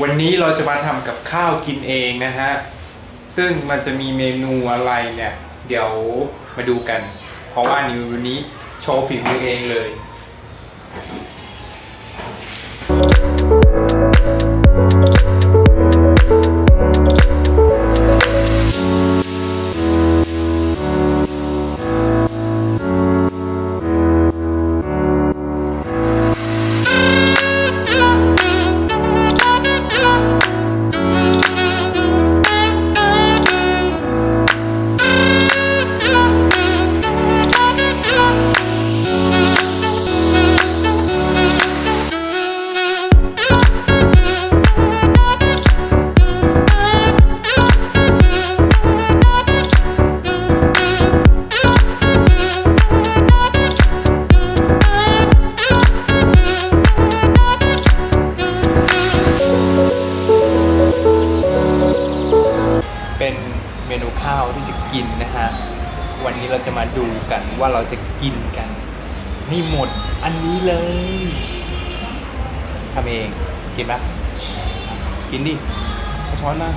วันนี้เราจะมาทำกับข้าวกินเองนะฮะ ซึ่งมันจะมีเมนูอะไรเนี่ย เดี๋ยวมาดูกัน เพราะว่านิววันนี้โชว์ฝีมือเองเลย นูข้าวที่จะกินนะฮะ วันนี้เราจะมาดูกันว่าเราจะกินกัน นี่หมดอันนี้เลยทำเอง กินปะกินดิเอาช้อนมา